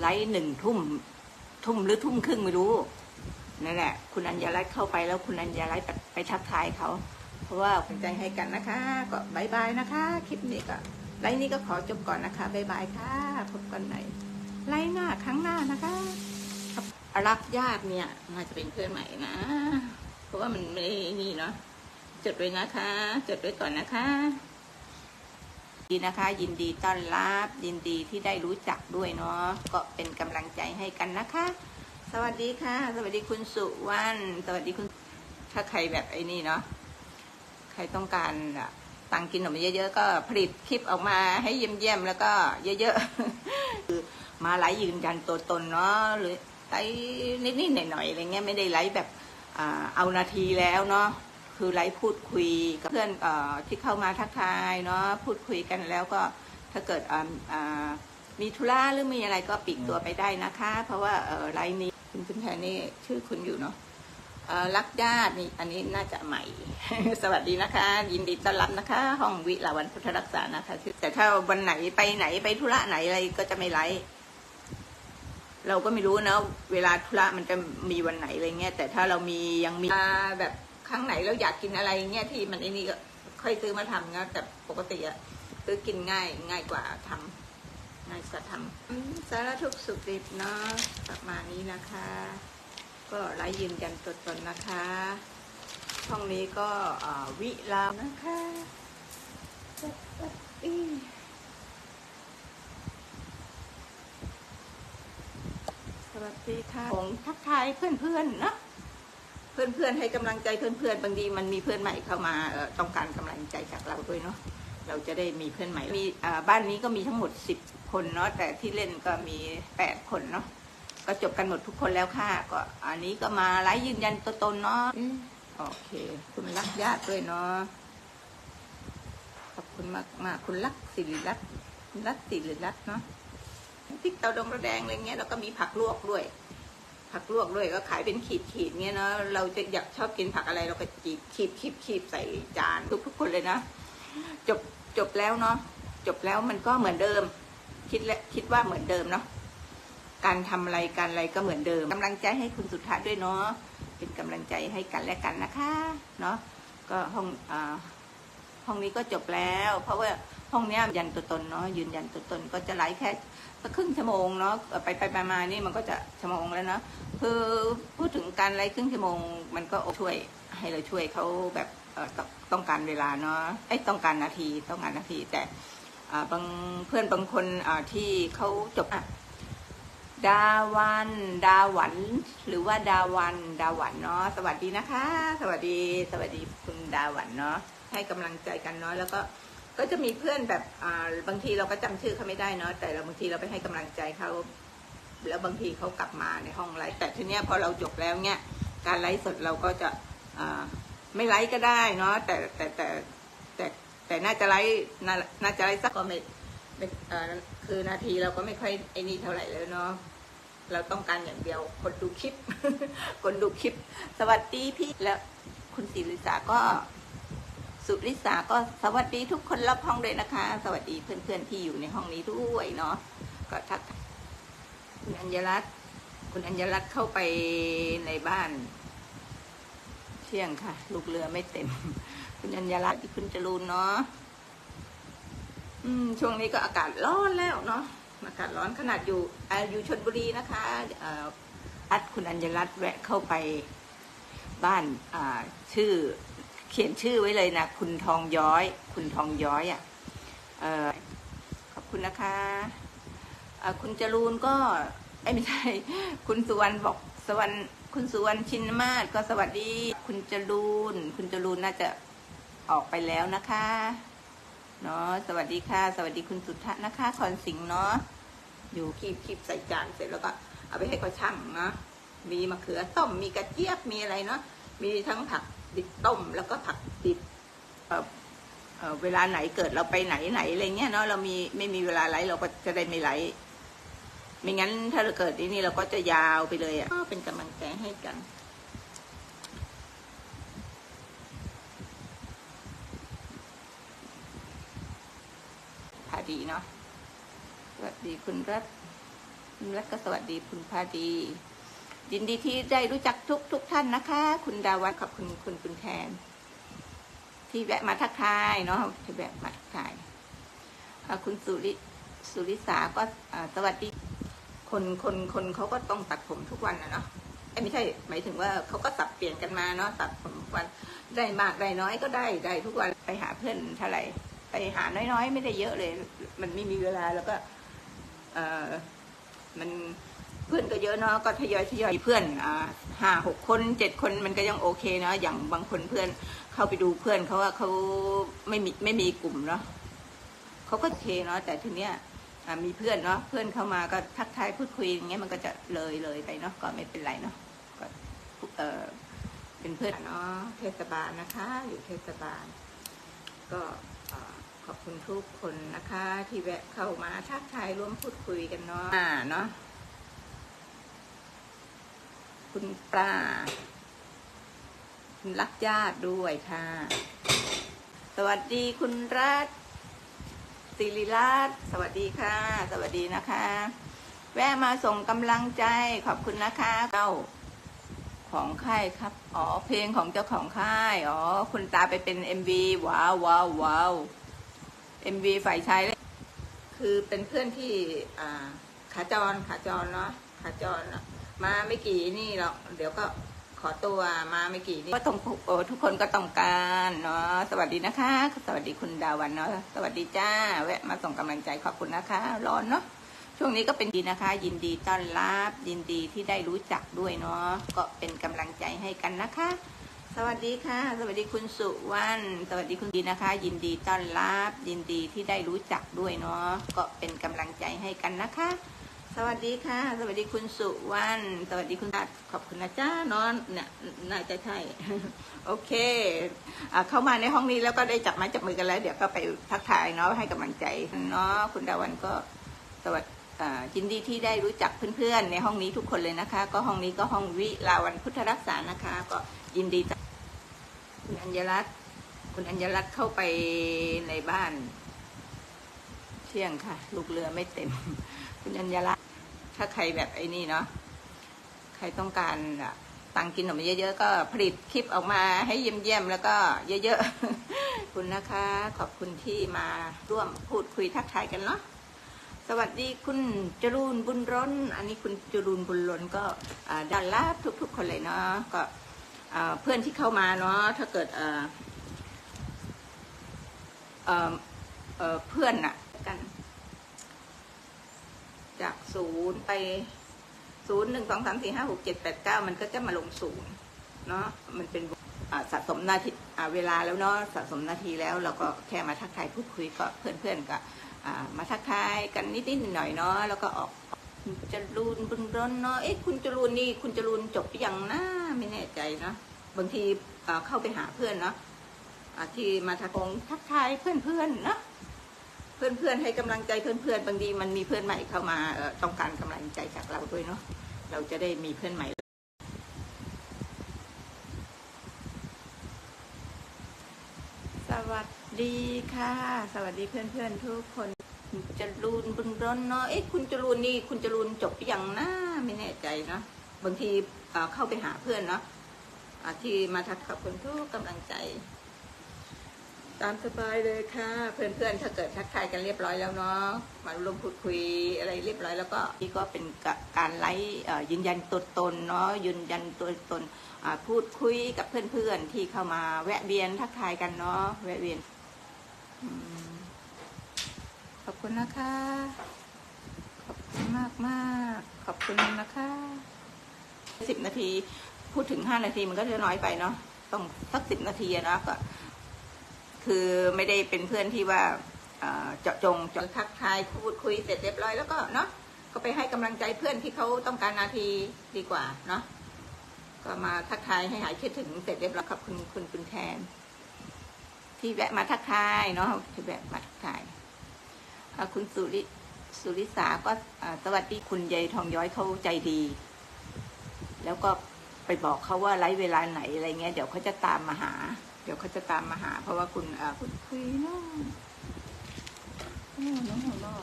ไลฟ์หนึ่งทุ่ม ทุ่มหรือทุ่มครึ่งไม่รู้นั่นแหละ คุณอัญญาลัตน์เข้าไปแล้วคุณอัญญาลัตน์ไปทักทายเขา เพราะว่าเป็นใจให้กันนะคะ ก็บายบายนะคะ คลิปนี้ก็ไลฟ์นี้ก็ขอจบก่อนนะคะบายบายค่ะ พบกันใหม่ไลฟ์หน้าครั้งหน้านะคะรักญาติเนี่ยน่าจะเป็นเพื่อนใหม่นะ เพราะว่ามันไม่นี่เนาะจดไว้นะคะ จดไว้ก่อนนะคะ ดีนะคะ ยินดีต้อนรับยินดีที่ได้รู้จักด้วยเนาะก็เป็นกำลังใจให้กันนะคะ สวัสดีค่ะ สวัสดีคุณสุวรรณสวัสดีคุณ ถ้าใครแบบไอ้นี่เนาะใครต้องการตังกินขนมเยอะๆก็ผลิตคลิปออกมาให้เยี่ยมๆแล้วก็เยอะๆคือมาไลฟ์ยืนยันตัวตนเนาะหรือไลฟ์นิดๆหน่อยๆอะไรเงี้ยไม่ได้ไลฟ์แบบเอานาทีแล้วเนาะ คือไลฟ์พูดคุยกับเพื่อนอที่เข้ามาทักทายเนาะพูดคุยกันแล้วก็ถ้าเกิดมีธุระหรือมีอะไรก็ปลีกตัวไปได้นะคะ เพราะว่าไลฟ์นี้คุณคุณแทนนี่ชื่อคุณอยู่เนาะรักญาตินี่อันนี้น่าจะใหม่ สวัสดีนะคะ ยินดีต้อนรับนะคะ ห้องวิลาวันพุทธรักษานะคะ แต่ถ้าวันไหนไปไหนไปธุระไหนอะไรก็จะไม่ไลฟ์เราก็ไม่รู้นะเวลาธุระมันจะมีวันไหนอะไรเงี้ยแต่ถ้าเรามียังมีแบบ ครั้งไหนเราอยากกินอะไรเงี้ยที่มันไอ้นี่ก็ค่อยซื้อมาทำนะแต่ปกติอะซื้อกินง่ายง่ายกว่าทำง่ายกว่าทำสารทุกสุขดิบเนาะประมาณนี้นะคะ ก็ไลฟ์ยืนยันตัวตนนะคะ ช่องนี้ก็วิลานะคะสวัสดีค่ะผมทักทายเพื่อนๆเนอะ เพื่อนๆให้กำลังใจเพื่อนๆบางทีมันมีเพื่อนใหม่เข้ามาต้องการกำลังใจจากเราด้วยเนาะเราจะได้มีเพื่อนใหม่มีบ้านนี้ก็มีทั้งหมดสิบคนเนาะแต่ที่เล่นก็มีแปดคนเนาะก็จบกันหมดทุกคนแล้วค่ะ ก็อันนี้ก็มาไลฟ์ยืนยันตัวตนเนาะอโอเค คุณรักญาติด้วยเนาะขอบคุณมากมากคุณรักสิริรัตน์รักสิริรัตน์เนาะพริกเตาดงระแดงอะไรเงี้ยแล้วก็มีผักลวกด้วย ผักลวกด้วยก็ขายเป็นขีดขีดเงี้ยเนาะเราจะอยากชอบกินผักอะไรเราก็จีบขีดขีดขีดใส่จานทุกทุกคนเลยนะ จบจบแล้วเนาะจบแล้วมันก็เหมือนเดิม คิดและคิดว่าเหมือนเดิมเนาะการทำอะไรการอะไรก็เหมือนเดิมกำลังใจให้คุณสุทัศน์ด้วยเนาะเป็นกำลังใจให้กันและกันนะคะเนาะก็ห้องอ่าห้องนี้ก็จบแล้ว เพราะว่าห้องนี้ยยันตัวตนเนาะยืนยันตัวตนก็จะไลฟ์แค่ สักครึ่งชั่วโมงเนาะไปไปไปมานี่มันก็จะชั่วโมงแล้วเนาะคือพูดถึงการไลฟ์ครึ่งชั่วโมง มันก็ช่วยให้เราช่วยเขาแบบต้องการเวลาเนาะไอ้ต้องการนาทีต้องการนาที แต่บางเพื่อนบางคนที่เขาจบอะดาวันดาวัน หรือว่าดาวันดาวันเนาะสวัสดีนะคะ สวัสดีสวัสดีคุณดาวันเนาะให้กำลังใจกันเนาะแล้วก็ ก็จะมีเพื่อนแบบอ่าบางทีเราก็จำชื่อเขาไม่ได้เนาะแต่เราบางทีเราไปให้กำลังใจเขาแล้วบางทีเขากลับมาในห้องไลฟ์แต่ทีเนี้ยพอเราจบแล้วเนี่ยการไลฟ์สดเราก็จะไม่ไลฟ์ก็ได้เนาะแต่แต่แต่แต่แต่น่าจะไลฟ์น่าน่าจะไลฟ์สักก็ไม่คือนาทีเราก็ไม่ค่อยไอ้นี่เท่าไหร่แล้วเนาะเราต้องการอย่างเดียวคนดูคลิป คนดูคลิป สวัสดีพี่แล้วคุณศิริสาก็ สุริสาก็สวัสดีทุกคนรับห้องเลยนะคะ สวัสดีเพื่อนๆที่อยู่ในห้องนี้ด้วยเนาะก็ทักคุณอัญญรัตน์คุณอัญญรัตน์เข้าไปในบ้าน เที่ยงค่ะ ลูกเรือไม่เต็ม คุณอัญญรัตน์คุณจรูนเนาะอืมช่วงนี้ก็อากาศร้อนแล้วเนาะอากาศร้อนขนาดอยู่ออยู่ชนบุรีนะคะเอ่ออัดคุณอัญญรัตน์แวะเข้าไปบ้านอ่าชื่อ เขียนชื่อไว้เลยนะ คุณทองย้อย คุณทองย้อยอะ่ะขอบคุณนะคะเอ่อคุณจรูนก็ไม่ใช่ คุณสุวรรณบอกสวรรณคุณสุวรรณชินมาศก็สวัสดี คุณจรูน คุณจรูนน่าจะออกไปแล้วนะคะเนาะสวัสดีค่ะ สวัสดีคุณสุทธะนะคะคอนสิงเนาะอยู่คีบคีบใส่จานเสร็จแล้วก็เอาไปให้เขาช่างเนาะมีมะเขือต้มมีกระเจี๊ยบมีอะไรเนาะมีทั้งผัก ดิบต้มแล้วก็ผักดิบเเเวลาไหนเกิดเราไปไหนไหนอะไรเงี้ยเนาะเรามีไม่มีเวลาไลฟ์เราก็จะได้ไม่ไลฟ์ไม่งั้นถ้าเราเกิดที่นี่เราก็จะยาวไปเลยอะ่ะก็เป็นกำลังใจให้กันพาดีเนาะสวัสดีคุณรัตแล้วก็สวัสดีคุณพาดี ยินดีที่ได้รู้จักทุกทุกท่านนะคะ คุณดาวันขอบคุณคุณคุณแทน ที่แวะมาทักทายเนาะที่แวะมาทักทายคุณสุริสุริสาก็สวัสดีคนคนคนเขาก็ต้องตัดผมทุกวันนะเนาะไม่ใช่หมายถึงว่าเขาก็สับเปลี่ยนกันมาเนาะตัดผมวันได้มากได้น้อยก็ได้ได้ทุกวันไปหาเพื่อนเท่าไหร่ไปหาน้อยๆ ไม่ได้เยอะเลย มันไม่มีเวลาแล้วก็ เออมัน เพื่อนก็เยอะเนาะก็ทยอยทยอยมีเพื่อนอ่าห้าหกคนเจ็ดคนมันก็ยังโอเคเนาะอย่างบางคนเพื่อนเข้าไปดูเพื่อนเขาว่าเขาไม่มีไม่มีกลุ่มเนาะเขาก็โอเคเนาะแต่ทีเนี้ยมีเพื่อนเนาะเพื่อนเข้ามาก็ทักทายพูดคุยอย่างเงี้ยมันก็จะเลยเลยไปเนาะก็ไม่เป็นไรเนาะก็เออเป็นเพื่อนเนาะเทศบาลนะคะ อยู่เทศบาล ก็ขอบคุณทุกคนนะคะ ที่แวะเข้ามาทักทายร่วมพูดคุยกันเนาะอ่าเนาะ คุณปลาคุณรักญาติด้วยค่ะ สวัสดีคุณรัตศิริราชสวัสดีค่ะ สวัสดีนะคะ แวะมาส่งกำลังใจขอบคุณนะคะเก้าของค่ายครับ อ๋อ เพลงของเจ้าของค่าย อ๋อ คุณตาไปเป็น MV ว้าวว้าวว้าว MV ฝ่ายชายเลยคือเป็นเพื่อนที่ อ่า ขาจร ขาจรเนาะ ขาจรน่ะ มาไม่กี่นี่หรอกเดี๋ยวก็ขอตัวมาไม่กี่นี่ก็ต้องโอ้ทุกคนก็ต้องการเนาะสวัสดีนะคะ สวัสดีคุณดาวันเนาะสวัสดีจ้าแวะมาส่งกำลังใจขอบคุณนะคะ ร้อนเนาะช่วงนี้ก็เป็นดีนะคะ ยินดีต้อนรับยินดีที่ได้รู้จักด้วยเนาะก็เป็นกำลังใจให้กันนะคะ สวัสดีค่ะ สวัสดีคุณสุวรรณสวัสดีคุณดีนะคะ ยินดีต้อนรับยินดีที่ได้รู้จักด้วยเนาะก็เป็นกำลังใจให้กันนะคะ สวัสดีค่ะ สวัสดีคุณสุวรรณสวัสดีคุณตัดขอบคุณนะจ้าเนอนเนี่ยน่าจะใช่ โอเคอะเข้ามาในห้องนี้แล้วก็ได้จับไม้จับมือกันแล้ว เดี๋ยวก็ไปทักทายเนาะให้กำลังใจเนาะคุณดาวันก็สวัสดีอ่ายินดีที่ได้รู้จักเพื่อนๆ ในห้องนี้ทุกคนเลยนะคะ ก็ห้องนี้ก็ห้องวิลาวันพุทธรักษานะคะ ก็ยินดีต้อนคุณอัญญรัตน์คุณอัญญรัตน์เข้าไปในบ้าน ที่ยงค่ะ ลูกเรือไม่เต็ม คุณอัญญรัตน์ถ้าใครแบบไอ้นี่เนาะใครต้องการตังค์กินขนมเยอะๆ ก็ผลิตคลิปออกมาให้เยี่ยมๆ แล้วก็เยอะๆ คุณนะคะ ขอบคุณที่มาร่วมพูดคุยทักทายกันเนาะสวัสดีคุณจรูนบุญร้น อันนี้คุณจรูนบุญร้นก็อ่าด้านลาบทุกๆ คนเลยเนาะก็เพื่อนที่เข้ามาเนาะถ้าเกิดเพื่อนน่ะ กัน จากศูนย์ไปศูนย์หนึ่งสองสามสี่ห้าหกเจ็ดแปดเก้ามันก็จะมาลงศูนย์เนาะมันเป็นสะสมนาทีเวลาแล้วเนาะสะสมนาทีแล้วเราก็แค่มาทักทายพูดคุยก็เพื่อนๆก็อ่ามาทักทายกันนิดๆหน่อยๆเนาะแล้วก็ออกจรูนบุญร้นเนาะเอ๊ะคุณจรูนนี่คุณจรูนจบยังนะไม่แน่ใจเนาะบางทีเข้าไปหาเพื่อนเนาะที่มาทักงทักทายเพื่อนเพื่อนๆเนาะ เพื่อนๆให้กำลังใจเพื่อนเพื่อนๆบางทีมันมีเพื่อนใหม่เข้ามาต้องการกำลังใจจากเราด้วยเนาะเราจะได้มีเพื่อนใหม่สวัสดีค่ะ สวัสดีเพื่อนเพื่อนๆทุกคนจรูนบุญร้นเนาะเอ๊ะคุณจรูนนี่คุณจรูนจบอยังนะไม่แน่ใจเนาะบางทีเข้าไปหาเพื่อนเนาะที่มาทักขอบคุณทุกกำลังใจ ตามสบายเลยค่ะ เพื่อนๆ ถ้าเกิดทักทายกันเรียบร้อยแล้วเนาะมาร่วมพูดคุยอะไรเรียบร้อยแล้วก็นี่ก็เป็นการไลฟ์ยืนยันตัวตนเนาะยืนยันตัวตนพูดคุยกับเพื่อนๆ ที่เข้ามาแวะเวียนทักทายกันเนาะแวะเวียนอขอบคุณนะคะ ขอบคุณมากมากขอบคุณนะคะสิบนาทีพูดถึงห้านาทีมันก็จะน้อยไปเนาะต้องสักสิบนาทีนะก็ คือไม่ได้เป็นเพื่อนที่ว่าเจาะจงเจาะทักทายพูดคุยเสร็จเรียบร้อยแล้วก็เนาะก็ไปให้กำลังใจเพื่อนที่เขาต้องการนาทีดีกว่าเนาะก็มาทักทายให้หายคิดถึงเสร็จเรียบร้อยขอบคุณคุณคุณแทน ที่แวะมาทักทายเนาะที่แวะมาทักทายคุณสุริสุริสาก็สวัสดีคุณยายทองย้อยเขาใจดี แล้วก็ไปบอกเขาว่าไลฟ์เวลาไหนอะไรเงี้ยเดี๋ยวเขาจะตามมาหา เดี๋ยวเขาจะตามมาหา เพราะว่าคุณอ่าคุณคุยเนาะโอ้โหน้องหัวเราะ